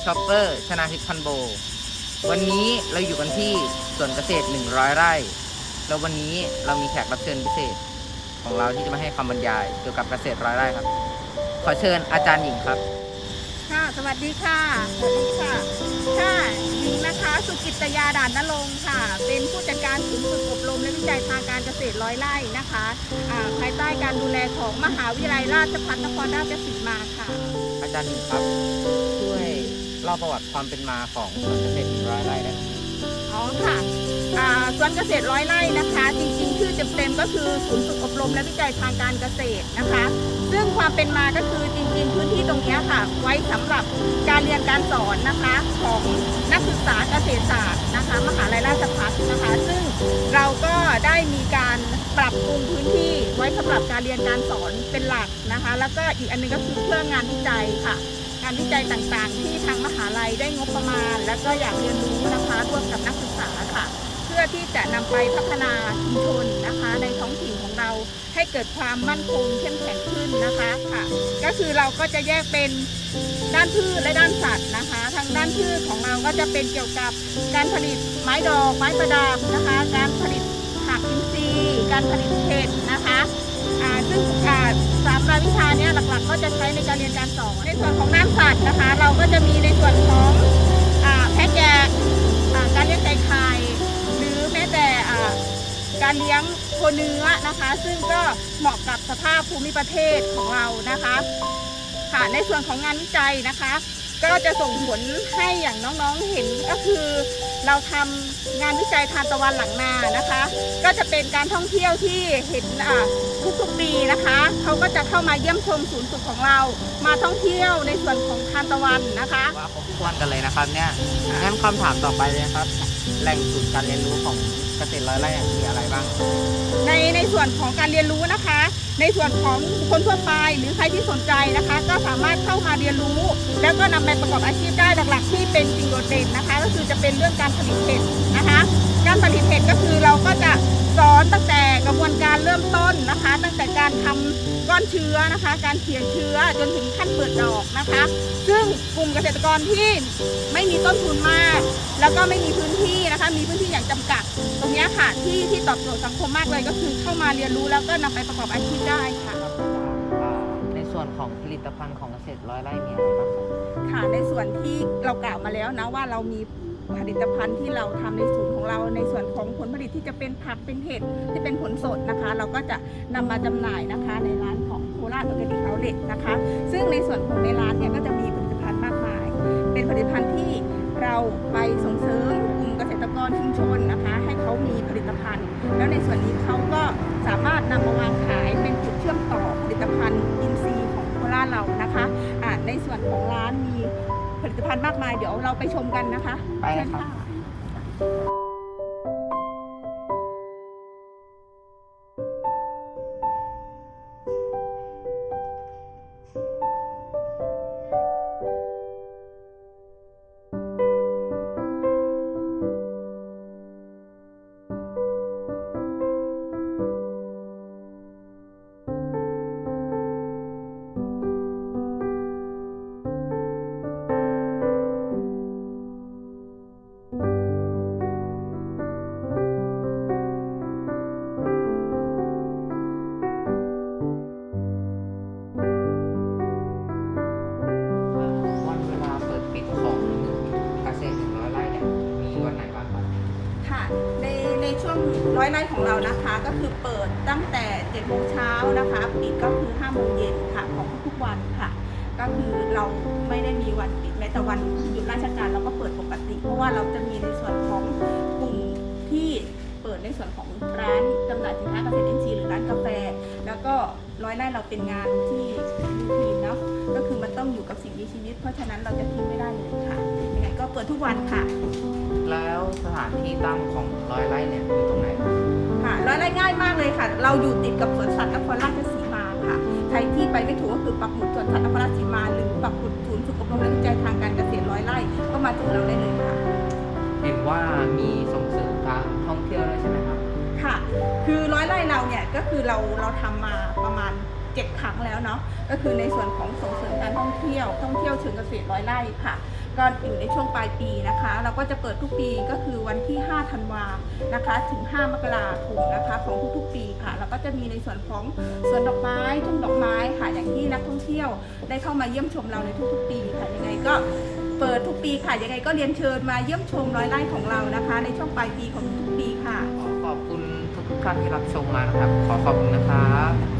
วัสดีครับผมชอปเปอร์ชนาทิพย์พันโบ วันนี้เราอยู่กันที่สวนเกษตร 100 ไร่ แล้ววันนี้เรามีแขกรับเชิญพิเศษของเราที่จะมาให้คำบรรยายเกี่ยวกับเกษตรร้อยไร่ครับ ขอเชิญอาจารย์หญิงครับ ค่ะ สวัสดีค่ะ สวัสดีค่ะ ค่ะหญิงนะคะ สุกิตยาด่านนรงค์ค่ะ เป็นผู้จัดการศูนย์ฝึกอบรมและวิจัยทางการเกษตรร้อยไร่นะคะอ่าภายใต้การดูแลของมหาวิทยาลัยราชภัฏนครราชสีมาค่ะ อาจารย์หญิงครับช่วย เล่าประวัติความเป็นมาของสวนเกษตร100ไร่ได้ไหมอ๋อค่ะอาสวนเกษตรร้อยไร่นะคะ จริงๆ ชื่อเต็มๆก็คือศูนย์ฝึกอบรมและวิจัยทางการเกษตรนะคะ ซึ่งความเป็นมาก็คือจริงๆ พื้นที่ตรงนี้ค่ะ ไว้สำหรับการเรียนการสอนนะคะของนักศึกษาเกษตรศาสตร์นะคะ มหาลัยราชภัฏนะคะ ซึ่งเราก็ได้มีการปรับปรุงพื้นที่ไว้สำหรับการเรียนการสอนเป็นหลักนะคะ แล้วก็อีกอันหนึงก็คือเพื่องานวิจัยค่ะานวิจัยต่างๆ ที่ทางมหาลัยได้งบประมาณ แล้วก็อยากเรียนรู้นะคะร่วมกับนักศึกษาค่ะ เพื่อที่จะนำไปพัฒนาชุมชนนะคะ ในท้องถิ่นของเราให้เกิดความมั่นคงเข้มแข็งขึ้นนะคะค่ะ ก็คือเราก็จะแยกเป็นด้านพืชและด้านสัตว์นะคะ ทางด้านพืชของเราก็จะเป็นเกี่ยวกับการผลิตไม้ดอกไม้ประดับนะคะ การผลิตผักอินทรีย์ การผลิตเห็ดนะคะซึ่งอ่าสา รายวิชาเนี้ยหลักๆ ก็จะใช้ในการเรียนการสอน ในส่วนของน้ำสัตว์นะคะ เราก็จะมีในส่วนของอแพะแกะอ่าการเลี้ยงไก่ไข่หรือแม้แต่การเลี้ยงโคเนื้อนะคะ ซึ่งก็เหมาะกับสภาพภูมิประเทศของเรานะคะ ค่ะในส่วนของงานวิจัยนะคะ ก็จะส่งผลให้อย่างน้องๆเห็นก็คือ เราทำงานวิจัยทานตะวันหลังนานะคะ ก็จะเป็นการท่องเที่ยวที่เห็นอ่าทุกๆปีนะคะเขาก็จะเข้ามาเยี่ยมชมศูนย์ฝึกของเรา มาท่องเที่ยวในส่วนของทานตะวันนะคะว่าครบถ้วนกันเลยนะครับเนี่ยงั้นคำถามต่อไปเลยครับ แหล่งศูนย์การเรียนรู้ของเกษตรร้อยไร่มีอะไรบ้าง ส่วนของการเรียนรู้นะคะ ในส่วนของคนทั่วไปหรือใครที่สนใจนะคะ ก็สามารถเข้ามาเรียนรู้ แล้วก็นำไปประกอบอาชีพได้หลักๆ ที่เป็นสิ่งโดดเด่นนะคะ ก็คือจะเป็นเรื่องการผลิตเห็ดนะคะ การผลิตเห็ดก็คือเราก็จะสอนตั้งแต่ กระบวนการเริ่มต้นนะคะ ตั้งแต่การทำก้อนเชื้อนะคะ การเขียนเชื้อจนถึงขั้นเปิดดอกนะคะ ซึ่งกลุ่มเกษตรกรที่ไม่มีต้นทุนมาก แล้วก็ไม่มีพื้นที่นะคะ มีพื้นที่อย่างจำกัด ตรงเนี้ยค่ะที่ที่ตอบโจทย์สังคมมากเลยก็คือเข้ามาเรียนรู้แล้วก็นำไปประกอบอาชีพได้ค่ะครับอ่าในส่วนของผลิตภัณฑ์ของเกษตรร้อยไร่มีอะไรบ้างครับค่ะในส่วนที่เรากล่าวมาแล้วนะว่าเรามี ผลิตภัณฑ์ที่เราทำในศูนย์ของเราในส่วนของผลผลิตที่จะเป็นผักเป็นเห็ดที่เป็นผลสดนะคะ เราก็จะนำมาจำหน่ายนะคะ ในร้านของโคราชออร์แกนิกเอาเลตนะคะ ซึ่งในส่วนของในร้านเนี่ยก็จะมีผลิตภัณฑ์มากมาย เป็นผลิตภัณฑ์ที่เราไปส่งเสริมกลุ่มเกษตรกรชุมชนนะคะ ให้เขามีผลิตภัณฑ์ แล้วในส่วนนี้เขาก็สามารถนำมาวางขายเป็นจุดเชื่อมต่อผลิตภัณฑ์อินทรีย์ของโคราชเรานะคะในส่วนของร้านมี ผลิตภัณฑ์มากมาย เดี๋ยวเราไปชมกันนะคะไปเลยครับเชิญ ร้อยไร่ของเรานะคะ ก็คือเปิดตั้งแต่7โมงเช้านะคะปิดก็คือ5โมงเย็นค่ะของทุกๆวันค่ะ ก็คือเราไม่ได้มีวันปิดแม้แต่วันหยุดราชการเราก็เปิดปกติ เพราะว่าเราจะมีในส่วนของกลุ่มที่เปิดในส่วนของร้านจำหน่ายสินค้าเกษตรอินทรีย์หรือร้านกาแฟ แล้วก็ร้อยไร่เราเป็นงานที่รูทีนเนาะก็คือมันต้องอยู่กับสิ่งมีชีวิต เพราะฉะนั้นเราจะทิ้งไม่ได้เลยค่ะยังไงก็เปิดทุกวันค่ะ แล้วสถานที่ตั้งของร้อยไร่เนี่ยอยู่ตรงไหน เลยค่ะเราอยู่ติดกับสวนสัตว์นครราชสีมาค่ะ ใครที่ไปไม่ถูกก็คือปักหมุดสวนสัตว์นครราชสีมา หรือปักหมุดศูนย์ฝึกอบรมและวิจัยทางการเกษตรร้อยไร่ก็มาถึงเราได้เลยค่ะ เห็นว่ามีส่งเสริมการท่องเที่ยวด้วยใช่ไหมครับ ค่ะ คือร้อยไร่เราเนี่ยก็คือเราเราทำมาประมาณ 7 ครั้งแล้วเนาะก็คือในส่วนของส่งเสริมการท่องเที่ยว ท่องเที่ยวเชิงเกษตรร้อยไร่ค่ะก็อยู่ในช่วงปลายปีนะคะ เราก็จะเปิดทุกปีก็คือวันที่ 5 ธันวานะคะ ถึง 5 มกราคมนะคะ ของทุกๆปีค่ะแล้วก็จะมีในส่วนของสวนดอกไม้ทุ่งดอกไม้ค่ะอย่างที่นักท่องเที่ยวได้เข้ามาเยี่ยมชมเราในทุกๆ ปีค่ะยังไงก็เปิดทุกปีค่ะยังไงก็เรียนเชิญมาเยี่ยมชมร้อยไร่ของเรานะคะ ในช่วงปลายปีของทุกๆปีค่ะ ขอขอบคุณทุกๆท่านที่รับชมมานะครับ ขอขอบคุณนะครับ